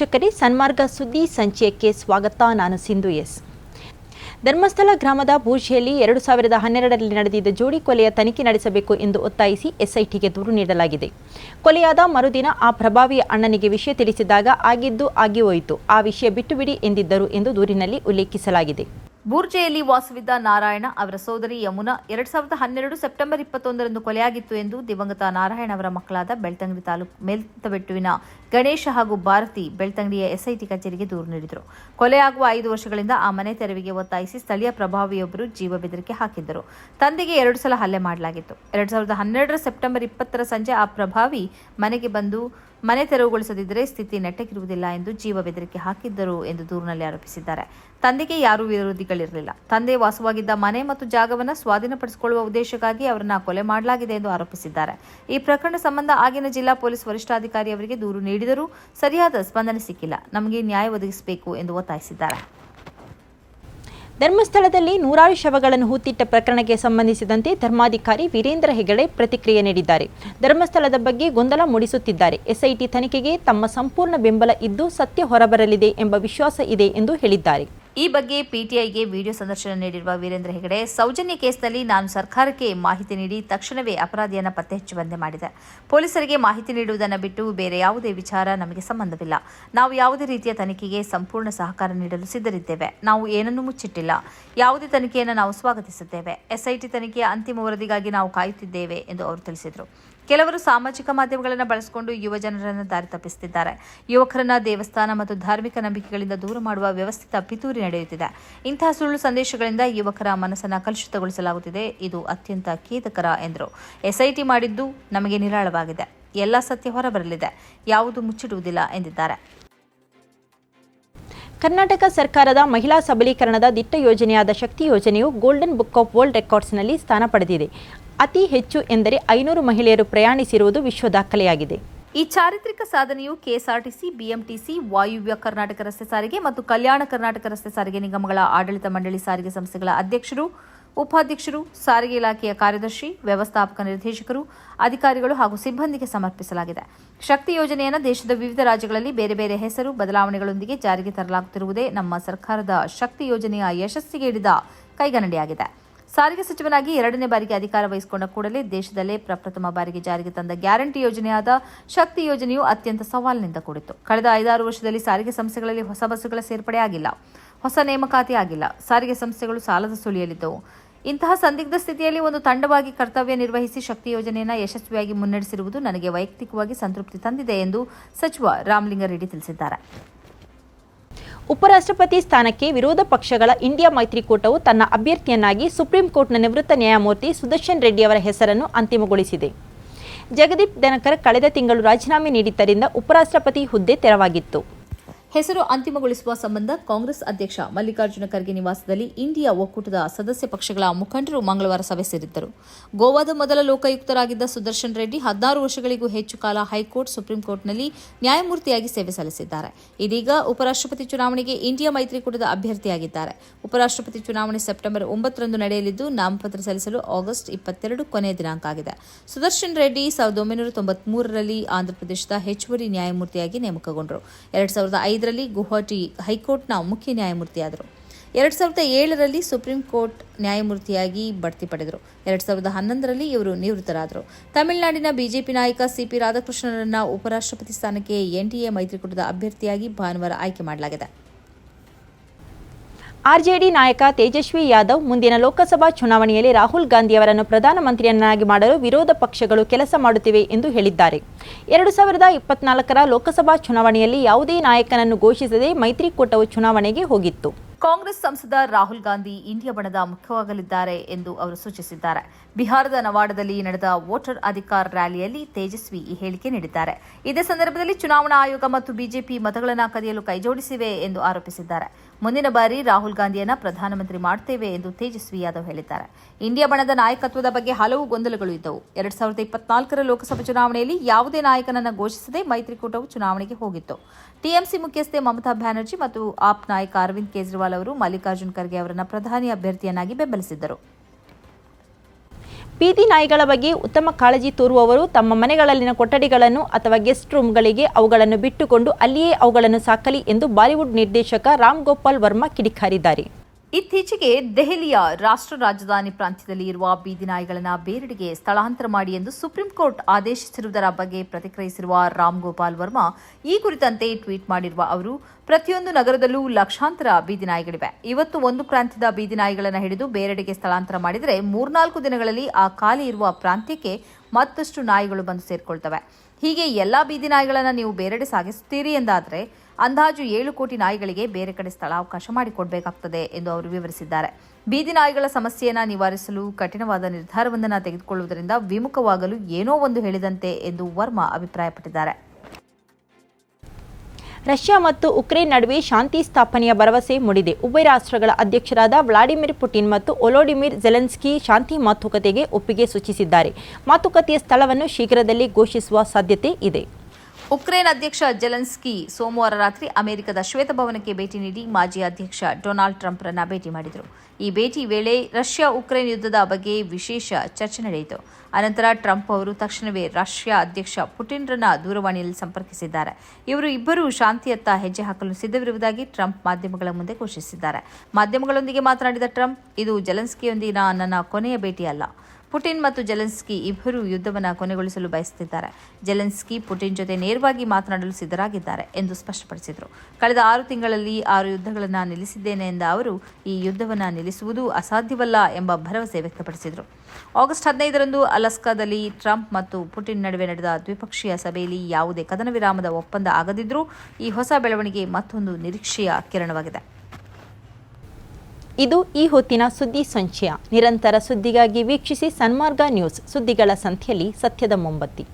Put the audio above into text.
ವೀಕ್ಷಕರೇ, ಸನ್ಮಾರ್ಗ ಸುದ್ದಿ ಸಂಚಯಕ್ಕೆ ಸ್ವಾಗತ. ನಾನು ಸಿಂಧು ಎಸ್. ಧರ್ಮಸ್ಥಳ ಗ್ರಾಮದ ಬೂರ್ಜಿಯಲ್ಲಿ ಎರಡು ಸಾವಿರದ ಹನ್ನೆರಡರಲ್ಲಿ ನಡೆದಿದ್ದ ಜೋಡಿ ಕೊಲೆಯ ತನಿಖೆ ನಡೆಸಬೇಕು ಎಂದು ಒತ್ತಾಯಿಸಿ ಎಸ್ಐಟಿಗೆ ದೂರು ನೀಡಲಾಗಿದೆ. ಕೊಲೆಯಾದ ಮರುದಿನ ಆ ಪ್ರಭಾವಿಯ ಅಣ್ಣನಿಗೆ ವಿಷಯ ತಿಳಿಸಿದಾಗ ಆಗಿದ್ದು, ಆಗಿ ಹೋಯಿತು. ಆ ವಿಷಯ ಬಿಟ್ಟು ಬಿಡಿ ಎಂದಿದ್ದರು ಎಂದು ದೂರಿನಲ್ಲಿ ಉಲ್ಲೇಖಿಸಲಾಗಿದೆ. ಬೂರ್ಜೆಯಲ್ಲಿ ವಾಸವಿದ್ದ ನಾರಾಯಣ ಅವರ ಸೋದರಿ ಯಮುನಾ ಎರಡ್ ಸಾವಿರದ ಹನ್ನೆರಡು ಸೆಪ್ಟೆಂಬರ್ ಇಪ್ಪತ್ತೊಂದರಂದು ಕೊಲೆಯಾಗಿತ್ತು ಎಂದು ದಿವಂಗತ ನಾರಾಯಣ ಅವರ ಮಕ್ಕಳಾದ ಬೆಳ್ತಂಗಡಿ ತಾಲೂಕು ಮೇಲ್ತಬೆಟ್ಟುವಿನ ಗಣೇಶ ಹಾಗೂ ಭಾರತಿ ಬೆಳ್ತಂಗಡಿಯ ಎಸ್ಐಟಿ ಕಚೇರಿಗೆ ದೂರು ನೀಡಿದರು. ಕೊಲೆಯಾಗುವ ಐದು ವರ್ಷಗಳಿಂದ ಆ ಮನೆ ತೆರವಿಗೆ ಒತ್ತಾಯಿಸಿ ಸ್ಥಳೀಯ ಪ್ರಭಾವಿಯೊಬ್ಬರು ಜೀವ ಬೆದರಿಕೆ ಹಾಕಿದ್ದರು. ತಂದೆಗೆ ಎರಡು ಸಲ ಹಲ್ಲೆ ಮಾಡಲಾಗಿತ್ತು. ಎರಡ್ ಸಾವಿರದ ಹನ್ನೆರಡರ ಸೆಪ್ಟೆಂಬರ್ ಇಪ್ಪತ್ತರ ಸಂಜೆ ಆ ಪ್ರಭಾವಿ ಮನೆಗೆ ಬಂದು ಮನೆ ತೆರವುಗೊಳಿಸದಿದ್ದರೆ ಸ್ಥಿತಿ ನೆಟ್ಟಗಿರುವುದಿಲ್ಲ ಎಂದು ಜೀವ ಬೆದರಿಕೆ ಹಾಕಿದ್ದರು ಎಂದು ದೂರಿನಲ್ಲಿ ಆರೋಪಿಸಿದ್ದಾರೆ. ತಂದೆಗೆ ಯಾರೂ ವಿರೋಧಿಗಳಿರಲಿಲ್ಲ. ತಂದೆ ವಾಸವಾಗಿದ್ದ ಮನೆ ಮತ್ತು ಜಾಗವನ್ನು ಸ್ವಾಧೀನಪಡಿಸಿಕೊಳ್ಳುವ ಉದ್ದೇಶಕ್ಕಾಗಿ ಅವರನ್ನು ಕೊಲೆ ಮಾಡಲಾಗಿದೆ ಎಂದು ಆರೋಪಿಸಿದ್ದಾರೆ. ಈ ಪ್ರಕರಣ ಸಂಬಂಧ ಆಗಿನ ಜಿಲ್ಲಾ ಪೊಲೀಸ್ ವರಿಷ್ಠಾಧಿಕಾರಿ ಅವರಿಗೆ ದೂರು ನೀಡಿದರೂ ಸರಿಯಾದ ಸ್ಪಂದನೆ ಸಿಕ್ಕಿಲ್ಲ. ನಮಗೆ ನ್ಯಾಯ ಒದಗಿಸಬೇಕು ಎಂದು ಒತ್ತಾಯಿಸಿದ್ದಾರೆ. ಧರ್ಮಸ್ಥಳದಲ್ಲಿ ನೂರಾರು ಶವಗಳನ್ನು ಹೂತಿಟ್ಟ ಪ್ರಕರಣಕ್ಕೆ ಸಂಬಂಧಿಸಿದಂತೆ ಧರ್ಮಾಧಿಕಾರಿ ವೀರೇಂದ್ರ ಹೆಗಡೆ ಪ್ರತಿಕ್ರಿಯೆ ನೀಡಿದ್ದಾರೆ. ಧರ್ಮಸ್ಥಳದ ಬಗ್ಗೆ ಗೊಂದಲ ಮೂಡಿಸುತ್ತಿದ್ದಾರೆ. ಎಸ್ಐಟಿ ತನಿಖೆಗೆ ತಮ್ಮ ಸಂಪೂರ್ಣ ಬೆಂಬಲ ಇದ್ದು ಸತ್ಯ ಹೊರಬರಲಿದೆ ಎಂಬ ವಿಶ್ವಾಸ ಇದೆ ಎಂದು ಹೇಳಿದ್ದಾರೆ. ಈ ಬಗ್ಗೆ ಪಿಟಿಐಗೆ ವಿಡಿಯೋ ಸಂದರ್ಶನ ನೀಡಿರುವ ವೀರೇಂದ್ರ ಹೆಗಡೆ, ಸೌಜನ್ಯ ಕೇಸ್ನಲ್ಲಿ ನಾನು ಸರ್ಕಾರಕ್ಕೆ ಮಾಹಿತಿ ನೀಡಿ ತಕ್ಷಣವೇ ಅಪರಾಧಿಯನ್ನು ಪತ್ತೆ ಹಚ್ಚುವಂತೆ ಮಾಡಿದೆ. ಪೊಲೀಸರಿಗೆ ಮಾಹಿತಿ ನೀಡುವುದನ್ನು ಬಿಟ್ಟು ಬೇರೆ ಯಾವುದೇ ವಿಚಾರ ನಮಗೆ ಸಂಬಂಧವಿಲ್ಲ. ನಾವು ಯಾವುದೇ ರೀತಿಯ ತನಿಖೆಗೆ ಸಂಪೂರ್ಣ ಸಹಕಾರ ನೀಡಲು ಸಿದ್ಧರಿದ್ದೇವೆ. ನಾವು ಏನನ್ನೂ ಮುಚ್ಚಿಟ್ಟಿಲ್ಲ. ಯಾವುದೇ ತನಿಖೆಯನ್ನು ನಾವು ಸ್ವಾಗತಿಸುತ್ತೇವೆ ಎಸ್ಐಟಿ ತನಿಖೆಯ ಅಂತಿಮ ವರದಿಗಾಗಿ ನಾವು ಕಾಯುತ್ತಿದ್ದೇವೆ ಎಂದು ಅವರು ತಿಳಿಸಿದರು. ಕೆಲವರು ಸಾಮಾಜಿಕ ಮಾಧ್ಯಮಗಳನ್ನು ಬಳಸಿಕೊಂಡು ಯುವ ಜನರನ್ನು ದಾರಿ ತಪ್ಪಿಸುತ್ತಿದ್ದಾರೆ. ಯುವಕರನ್ನ ದೇವಸ್ಥಾನ ಮತ್ತು ಧಾರ್ಮಿಕ ನಂಬಿಕೆಗಳಿಂದ ದೂರ ಮಾಡುವ ವ್ಯವಸ್ಥಿತ ಪಿತೂರಿ ನಡೆಯುತ್ತಿದೆ. ಇಂತಹ ಸುಳ್ಳು ಸಂದೇಶಗಳಿಂದ ಯುವಕರ ಮನಸ್ಸನ್ನು ಕಲುಷಿತಗೊಳಿಸಲಾಗುತ್ತಿದೆ. ಇದು ಅತ್ಯಂತ ಖೇದಕರ ಎಂದರು. ಎಸ್ಐಟಿ ಮಾಡಿದ್ದು ನಮಗೆ ನಿರಾಳವಾಗಿದೆ. ಎಲ್ಲ ಸತ್ಯ ಹೊರಬರಲಿದೆ. ಯಾವುದು ಮುಚ್ಚಿಡುವುದಿಲ್ಲ ಎಂದಿದ್ದಾರೆ. ಕರ್ನಾಟಕ ಸರ್ಕಾರದ ಮಹಿಳಾ ಸಬಲೀಕರಣದ ದಿಟ್ಟ ಯೋಜನೆಯಾದ ಶಕ್ತಿ ಯೋಜನೆಯು ಗೋಲ್ಡನ್ ಬುಕ್ ಆಫ್ ವರ್ಲ್ಡ್ ರೆಕಾರ್ಡ್ಸ್ನಲ್ಲಿ ಸ್ಥಾನ ಪಡೆದಿದೆ. ಅತಿ ಹೆಚ್ಚು ಎಂದರೆ ಐನೂರು ಮಹಿಳೆಯರು ಪ್ರಯಾಣಿಸಿರುವುದು ವಿಶ್ವ ದಾಖಲೆಯಾಗಿದೆ. ಈ ಚಾರಿತ್ರಿಕ ಸಾಧನೆಯು ಕೆಎಸ್ಆರ್ಟಿಸಿ, ಬಿಎಂಟಿಸಿ, ವಾಯುವ್ಯ ಕರ್ನಾಟಕ ರಸ್ತೆ ಸಾರಿಗೆ ಮತ್ತು ಕಲ್ಯಾಣ ಕರ್ನಾಟಕ ರಸ್ತೆ ಸಾರಿಗೆ ನಿಗಮಗಳ ಆಡಳಿತ ಮಂಡಳಿ ಸಾರಿಗೆ ಸಂಸ್ಥೆಗಳ ಅಧ್ಯಕ್ಷರು, ಉಪಾಧ್ಯಕ್ಷರು, ಸಾರಿಗೆ ಇಲಾಖೆಯ ಕಾರ್ಯದರ್ಶಿ, ವ್ಯವಸ್ಥಾಪಕ ನಿರ್ದೇಶಕರು, ಅಧಿಕಾರಿಗಳು ಹಾಗೂ ಸಿಬ್ಬಂದಿಗೆ ಸಮರ್ಪಿಸಲಾಗಿದೆ. ಶಕ್ತಿ ಯೋಜನೆಯನ್ನು ದೇಶದ ವಿವಿಧ ರಾಜ್ಯಗಳಲ್ಲಿ ಬೇರೆ ಬೇರೆ ಹೆಸರು, ಬದಲಾವಣೆಗಳೊಂದಿಗೆ ಜಾರಿಗೆ ತರಲಾಗುತ್ತಿರುವುದೇ ನಮ್ಮ ಸರ್ಕಾರದ ಶಕ್ತಿ ಯೋಜನೆಯ ಯಶಸ್ಸಿಗೆ ಹಿಡಿದ ಕೈಗನ್ನಡಿಯಾಗಿದೆ ಸಾರಿಗೆ ಸಚಿವನಾಗಿ ಎರಡನೇ ಬಾರಿಗೆ ಅಧಿಕಾರ ವಹಿಸಿಕೊಂಡ ಕೂಡಲೇ ದೇಶದಲ್ಲೇ ಪ್ರಪ್ರಥಮ ಬಾರಿಗೆ ಜಾರಿಗೆ ತಂದ ಗ್ಯಾರಂಟಿ ಯೋಜನೆಯಾದ ಶಕ್ತಿ ಯೋಜನೆಯು ಅತ್ಯಂತ ಸವಾಲಿನಿಂದ ಕೂಡಿತ್ತು. ಕಳೆದ ಐದಾರು ವರ್ಷದಲ್ಲಿ ಸಾರಿಗೆ ಸಂಸ್ಥೆಗಳಲ್ಲಿ ಹೊಸ ಬಸ್ಸುಗಳ ಸೇರ್ಪಡೆಯಾಗಿಲ್ಲ ಹೊಸ ನೇಮಕಾತಿ ಆಗಿಲ್ಲ. ಸಾರಿಗೆ ಸಂಸ್ಥೆಗಳು ಸಾಲದ ಸುಳಿಯಲಿದ್ದವು ಇಂತಹ ಸಂದಿಗ್ಧ ಸ್ಥಿತಿಯಲ್ಲಿ ಒಂದು ತಂಡವಾಗಿ ಕರ್ತವ್ಯ ನಿರ್ವಹಿಸಿ ಶಕ್ತಿ ಯೋಜನೆಯನ್ನು ಯಶಸ್ವಿಯಾಗಿ ಮುನ್ನಡೆಸಿರುವುದು ನನಗೆ ವೈಯಕ್ತಿಕವಾಗಿ ಸಂತೃಪ್ತಿ ತಂದಿದೆ ಎಂದು ಸಚಿವ ರಾಮಲಿಂಗಾರೆಡ್ಡಿ ತಿಳಿಸಿದ್ದಾರೆ. ಉಪರಾಷ್ಟ್ರಪತಿ ಸ್ಥಾನಕ್ಕೆ ವಿರೋಧ ಪಕ್ಷಗಳ ಇಂಡಿಯಾ ಮೈತ್ರಿಕೂಟವು ತನ್ನ ಅಭ್ಯರ್ಥಿಯನ್ನಾಗಿ ಸುಪ್ರೀಂ ಕೋರ್ಟ್ನ ನಿವೃತ್ತ ನ್ಯಾಯಮೂರ್ತಿ ಸುದರ್ಶನ್ ರೆಡ್ಡಿ ಅವರ ಹೆಸರನ್ನು ಅಂತಿಮಗೊಳಿಸಿದೆ. ಜಗದೀಪ್ ಧನಕರ್ ಕಳೆದ ತಿಂಗಳು ರಾಜೀನಾಮೆ ನೀಡಿದ್ದರಿಂದ ಉಪರಾಷ್ಟ್ರಪತಿ ಹುದ್ದೆ ತೆರವಾಗಿತ್ತು. ಹೆಸರು ಅಂತಿಮಗೊಳಿಸುವ ಸಂಬಂಧ ಕಾಂಗ್ರೆಸ್ ಅಧ್ಯಕ್ಷ ಮಲ್ಲಿಕಾರ್ಜುನ ಖರ್ಗೆ ನಿವಾಸದಲ್ಲಿ ಇಂಡಿಯಾ ಒಕ್ಕೂಟದ ಸದಸ್ಯ ಪಕ್ಷಗಳ ಮುಖಂಡರು ಮಂಗಳವಾರ ಸಭೆ ಸೇರಿದ್ದರು. ಗೋವಾದ ಮೊದಲ ಲೋಕಾಯುಕ್ತರಾಗಿದ್ದ ಸುದರ್ಶನ್ ರೆಡ್ಡಿ ಹದಿನಾರು ವರ್ಷಗಳಿಗೂ ಹೆಚ್ಚು ಕಾಲ ಹೈಕೋರ್ಟ್, ಸುಪ್ರೀಂ ಕೋರ್ಟ್ನಲ್ಲಿ ನ್ಯಾಯಮೂರ್ತಿಯಾಗಿ ಸೇವೆ ಸಲ್ಲಿಸಿದ್ದಾರೆ. ಇದೀಗ ಉಪರಾಷ್ಟ್ರಪತಿ ಚುನಾವಣೆಗೆ ಇಂಡಿಯಾ ಮೈತ್ರಿಕೂಟದ ಅಭ್ಯರ್ಥಿಯಾಗಿದ್ದಾರೆ. ಉಪರಾಷ್ಟ್ರಪತಿ ಚುನಾವಣೆ ಸೆಪ್ಟೆಂಬರ್ ಒಂಬತ್ತರಂದು ನಡೆಯಲಿದ್ದು, ನಾಮಪತ್ರ ಸಲ್ಲಿಸಲು ಆಗಸ್ಟ್ ಇಪ್ಪತ್ತೆರಡು ಕೊನೆಯ ದಿನಾಂಕ ಆಗಿದೆ. ಸುದರ್ಶನ್ ರೆಡ್ಡಿ ಸಾವಿರದ ಒಂಬೈನೂರ ತೊಂಬತ್ಮೂರರಲ್ಲಿ ಆಂಧ್ರಪ್ರದೇಶದ ಹೆಚ್ಚುವರಿ ನ್ಯಾಯಮೂರ್ತಿಯಾಗಿ ನೇಮಕಗೊಂಡರು. ಎರಡ್ ಸಾವಿರದ ಐದರಲ್ಲಿ ಗುವಾಹಟಿ ಹೈಕೋರ್ಟ್ನ ಮುಖ್ಯ ನ್ಯಾಯಮೂರ್ತಿಯಾದರು. ಎರಡು ಸಾವಿರದ ಏಳರಲ್ಲಿ ಸುಪ್ರೀಂ ಕೋರ್ಟ್ ನ್ಯಾಯಮೂರ್ತಿಯಾಗಿ ಬಡ್ತಿ ಪಡೆದರು. ಎರಡು ಸಾವಿರದ ಹನ್ನೊಂದರಲ್ಲಿ ಇವರು ನಿವೃತ್ತರಾದರು. ತಮಿಳುನಾಡಿನ ಬಿಜೆಪಿ ನಾಯಕ ಸಿಪಿ ರಾಧಾಕೃಷ್ಣರನ್ನ ಉಪರಾಷ್ಟ್ರಪತಿ ಸ್ಥಾನಕ್ಕೆ ಎನ್ಡಿಎ ಮೈತ್ರಿಕೂಟದ ಅಭ್ಯರ್ಥಿಯಾಗಿ ಭಾನುವಾರ ಆಯ್ಕೆ ಮಾಡಲಾಗಿದೆ. ಆರ್ಜೆಡಿ ನಾಯಕ ತೇಜಸ್ವಿ ಯಾದವ್ ಮುಂದಿನ ಲೋಕಸಭಾ ಚುನಾವಣೆಯಲ್ಲಿ ರಾಹುಲ್ ಗಾಂಧಿ ಅವರನ್ನು ಪ್ರಧಾನಮಂತ್ರಿಯನ್ನಾಗಿ ಮಾಡಲು ವಿರೋಧ ಪಕ್ಷಗಳು ಕೆಲಸ ಮಾಡುತ್ತಿವೆ ಎಂದು ಹೇಳಿದ್ದಾರೆ. ಎರಡು ಸಾವಿರದ ಇಪ್ಪತ್ನಾಲ್ಕರ ಲೋಕಸಭಾ ಚುನಾವಣೆಯಲ್ಲಿ ಯಾವುದೇ ನಾಯಕನನ್ನು ಘೋಷಿಸದೆ ಮೈತ್ರಿಕೂಟವು ಚುನಾವಣೆಗೆ ಹೋಗಿತ್ತು. ಕಾಂಗ್ರೆಸ್ ಸಂಸದ ರಾಹುಲ್ ಗಾಂಧಿ ಇಂಡಿಯಾ ಬಣದ ಮುಖ್ಯವಾಗಲಿದ್ದಾರೆ ಎಂದು ಅವರು ಸೂಚಿಸಿದ್ದಾರೆ. ಬಿಹಾರದ ನವಾಡದಲ್ಲಿ ನಡೆದ ವೋಟರ್ ಅಧಿಕಾರ ರ್ಯಾಲಿಯಲ್ಲಿ ತೇಜಸ್ವಿ ಈ ಹೇಳಿಕೆ ನೀಡಿದ್ದಾರೆ. ಇದೇ ಸಂದರ್ಭದಲ್ಲಿ ಚುನಾವಣಾ ಆಯೋಗ ಮತ್ತು ಬಿಜೆಪಿ ಮತಗಳನ್ನು ಕದಿಯಲು ಕೈಜೋಡಿಸಿವೆ ಎಂದು ಆರೋಪಿಸಿದ್ದಾರೆ. ಮುಂದಿನ ಬಾರಿ ರಾಹುಲ್ ಗಾಂಧಿಯನ್ನ ಪ್ರಧಾನಮಂತ್ರಿ ಮಾಡುತ್ತೇವೆ ಎಂದು ತೇಜಸ್ವಿ ಯಾದವ್ ಹೇಳಿದ್ದಾರೆ. ಇಂಡಿಯಾ ಬಣದ ನಾಯಕತ್ವದ ಬಗ್ಗೆ ಹಲವು ಗೊಂದಲಗಳು ಇದ್ದವು. ಎರಡ್ ಸಾವಿರದ ಇಪ್ಪತ್ನಾಲ್ಕರ ಲೋಕಸಭಾ ಚುನಾವಣೆಯಲ್ಲಿ ಯಾವುದೇ ನಾಯಕನನ್ನು ಘೋಷಿಸದೆ ಮೈತ್ರಿಕೂಟವು ಚುನಾವಣೆಗೆ ಹೋಗಿತ್ತು. ಟಿಎಂಸಿ ಮುಖ್ಯಸ್ಥೆ ಮಮತಾ ಬ್ಯಾನರ್ಜಿ ಮತ್ತು ಆಪ್ ನಾಯಕ ಅರವಿಂದ್ ಕೇಜ್ರಿವಾಲ್ ಅವರು ಮಲ್ಲಿಕಾರ್ಜುನ್ ಖರ್ಗೆ ಅವರನ್ನು ಪ್ರಧಾನಿ ಅಭ್ಯರ್ಥಿಯನ್ನಾಗಿ ಬೆಂಬಲಿಸಿದ್ದರು. ಬೀದಿ ನಾಯಿಗಳ ಬಗ್ಗೆ ಉತ್ತಮ ಕಾಳಜಿ ತೋರುವವರು ತಮ್ಮ ಮನೆಗಳಲ್ಲಿನ ಕೊಠಡಿಗಳನ್ನು ಅಥವಾ ಗೆಸ್ಟ್ ರೂಮ್ಗಳಿಗೆ ಅವುಗಳನ್ನು ಬಿಟ್ಟುಕೊಂಡು ಅಲ್ಲಿಯೇ ಅವುಗಳನ್ನು ಸಾಕಲಿ ಎಂದು ಬಾಲಿವುಡ್ ನಿರ್ದೇಶಕ ರಾಮ್ ಗೋಪಾಲ್ ವರ್ಮಾ ಕಿಡಿಕಾರಿದ್ದಾರೆ. ಇತ್ತೀಚೆಗೆ ದೆಹಲಿಯ ರಾಷ್ಟ್ರ ರಾಜಧಾನಿ ಪ್ರಾಂತ್ಯದಲ್ಲಿ ಇರುವ ಬೀದಿ ನಾಯಿಗಳನ್ನು ಬೇರೆಡೆಗೆ ಸ್ಥಳಾಂತರ ಮಾಡಿ ಎಂದು ಸುಪ್ರೀಂ ಕೋರ್ಟ್ ಆದೇಶಿಸಿರುವುದರ ಬಗ್ಗೆ ಪ್ರತಿಕ್ರಿಯಿಸಿರುವ ರಾಮ್ ಗೋಪಾಲ್ ವರ್ಮಾ, ಈ ಕುರಿತಂತೆ ಟ್ವೀಟ್ ಮಾಡಿರುವ ಅವರು, ಪ್ರತಿಯೊಂದು ನಗರದಲ್ಲೂ ಲಕ್ಷಾಂತರ ಬೀದಿ ನಾಯಿಗಳಿವೆ. ಇವತ್ತು ಒಂದು ಪ್ರಾಂತ್ಯದ ಬೀದಿ ನಾಯಿಗಳನ್ನು ಹಿಡಿದು ಬೇರೆಡೆಗೆ ಸ್ಥಳಾಂತರ ಮಾಡಿದರೆ ಮೂರ್ನಾಲ್ಕು ದಿನಗಳಲ್ಲಿ ಆ ಖಾಲಿ ಇರುವ ಪ್ರಾಂತ್ಯಕ್ಕೆ ಮತ್ತಷ್ಟು ನಾಯಿಗಳು ಬಂದು ಸೇರಿಕೊಳ್ತವೆ. ಹೀಗೆ ಎಲ್ಲಾ ಬೀದಿ ನಾಯಿಗಳನ್ನು ನೀವು ಬೇರೆಡೆ ಸಾಗಿಸುತ್ತೀರಿ ಎಂದಾದರೆ ಅಂದಾಜು ಏಳು ಕೋಟಿ ನಾಯಿಗಳಿಗೆ ಬೇರೆ ಕಡೆ ಸ್ಥಳಾವಕಾಶ ಮಾಡಿಕೊಡಬೇಕಾಗ್ತದೆ ಎಂದು ಅವರು ವಿವರಿಸಿದ್ದಾರೆ. ಬೀದಿ ನಾಯಿಗಳ ಸಮಸ್ಯೆಯನ್ನು ನಿವಾರಿಸಲು ಕಠಿಣವಾದ ನಿರ್ಧಾರವೊಂದನ್ನು ತೆಗೆದುಕೊಳ್ಳುವುದರಿಂದ ವಿಮುಖವಾಗಲು ಏನೋ ಒಂದು ಹೇಳಿದಂತೆ ಎಂದು ವರ್ಮಾ ಅಭಿಪ್ರಾಯಪಟ್ಟಿದ್ದಾರೆ. ರಷ್ಯಾ ಮತ್ತು ಉಕ್ರೇನ್ ನಡುವೆ ಶಾಂತಿ ಸ್ಥಾಪನೆಯ ಭರವಸೆ ಮೂಡಿದೆ. ಉಭಯ ರಾಷ್ಟ್ರಗಳ ಅಧ್ಯಕ್ಷರಾದ ವ್ಲಾಡಿಮಿರ್ ಪುಟಿನ್ ಮತ್ತು ಒಲೋಡಿಮಿರ್ ಜೆಲೆನ್ಸ್ಕಿ ಶಾಂತಿ ಮಾತುಕತೆಗೆ ಒಪ್ಪಿಗೆ ಸೂಚಿಸಿದ್ದಾರೆ. ಮಾತುಕತೆಯ ಸ್ಥಳವನ್ನು ಶೀಘ್ರದಲ್ಲೇ ಘೋಷಿಸುವ ಸಾಧ್ಯತೆ ಇದೆ. ಉಕ್ರೇನ್ ಅಧ್ಯಕ್ಷ ಜೆಲೆನ್ಸ್ಕಿ ಸೋಮವಾರ ರಾತ್ರಿ ಅಮೆರಿಕದ ಶ್ವೇತಭವನಕ್ಕೆ ಭೇಟಿ ನೀಡಿ ಮಾಜಿ ಅಧ್ಯಕ್ಷ ಡೊನಾಲ್ಡ್ ಟ್ರಂಪ್ರನ್ನ ಭೇಟಿ ಮಾಡಿದರು. ಈ ಭೇಟಿ ವೇಳೆ ರಷ್ಯಾ ಉಕ್ರೇನ್ ಯುದ್ಧದ ಬಗ್ಗೆ ವಿಶೇಷ ಚರ್ಚೆ ನಡೆಯಿತು. ಅನಂತರ ಟ್ರಂಪ್ ಅವರು ತಕ್ಷಣವೇ ರಷ್ಯಾ ಅಧ್ಯಕ್ಷ ಪುಟಿನ್ರನ್ನ ದೂರವಾಣಿಯಲ್ಲಿ ಸಂಪರ್ಕಿಸಿದ್ದಾರೆ. ಇವರು ಇಬ್ಬರೂ ಶಾಂತಿಯತ್ತ ಹೆಜ್ಜೆ ಹಾಕಲು ಸಿದ್ಧವಿರುವುದಾಗಿ ಟ್ರಂಪ್ ಮಾಧ್ಯಮಗಳ ಮುಂದೆ ಘೋಷಿಸಿದ್ದಾರೆ. ಮಾಧ್ಯಮಗಳೊಂದಿಗೆ ಮಾತನಾಡಿದ ಟ್ರಂಪ್, ಇದು ಜೆಲೆನ್ಸ್ಕಿಯೊಂದಿಗಿನ ನನ್ನ ಕೊನೆಯ ಭೇಟಿಯಲ್ಲ. ಪುಟಿನ್ ಮತ್ತು ಜೆಲೆನ್ಸ್ಕಿ ಇಬ್ಬರು ಯುದ್ಧವನ್ನು ಕೊನೆಗೊಳಿಸಲು ಬಯಸುತ್ತಿದ್ದಾರೆ. ಜೆಲೆನ್ಸ್ಕಿ ಪುಟಿನ್ ಜೊತೆ ನೇರವಾಗಿ ಮಾತನಾಡಲು ಸಿದ್ಧರಾಗಿದ್ದಾರೆ ಎಂದು ಸ್ಪಷ್ಟಪಡಿಸಿದರು. ಕಳೆದ ಆರು ತಿಂಗಳಲ್ಲಿ ಆರು ಯುದ್ಧಗಳನ್ನು ನಿಲ್ಲಿಸಿದ್ದೇನೆ ಎಂದ ಅವರು, ಈ ಯುದ್ಧವನ್ನು ನಿಲ್ಲಿಸುವುದು ಅಸಾಧ್ಯವಲ್ಲ ಎಂಬ ಭರವಸೆ ವ್ಯಕ್ತಪಡಿಸಿದರು. ಆಗಸ್ಟ್ ಹದಿನೈದರಂದು ಅಲಸ್ಕಾದಲ್ಲಿ ಟ್ರಂಪ್ ಮತ್ತು ಪುಟಿನ್ ನಡುವೆ ನಡೆದ ದ್ವಿಪಕ್ಷೀಯ ಸಭೆಯಲ್ಲಿ ಯಾವುದೇ ಕದನ ವಿರಾಮದ ಒಪ್ಪಂದ ಆಗದಿದ್ದರೂ ಈ ಹೊಸ ಬೆಳವಣಿಗೆ ಮತ್ತೊಂದು ನಿರೀಕ್ಷೆಯ ಕಿರಣವಾಗಿದೆ. ಇದು ಈ ಹೊತ್ತಿನ ಸುದ್ದಿ ಸಂಚಯ. ನಿರಂತರ ಸುದ್ದಿಗಾಗಿ ವೀಕ್ಷಿಸಿ ಸನ್ಮಾರ್ಗ ನ್ಯೂಸ್ ಸುದ್ದಿಗಳ ಸಂಖ್ಯೆಯಲ್ಲಿ ಸತ್ಯದ ಮೊಂಬತ್ತಿ.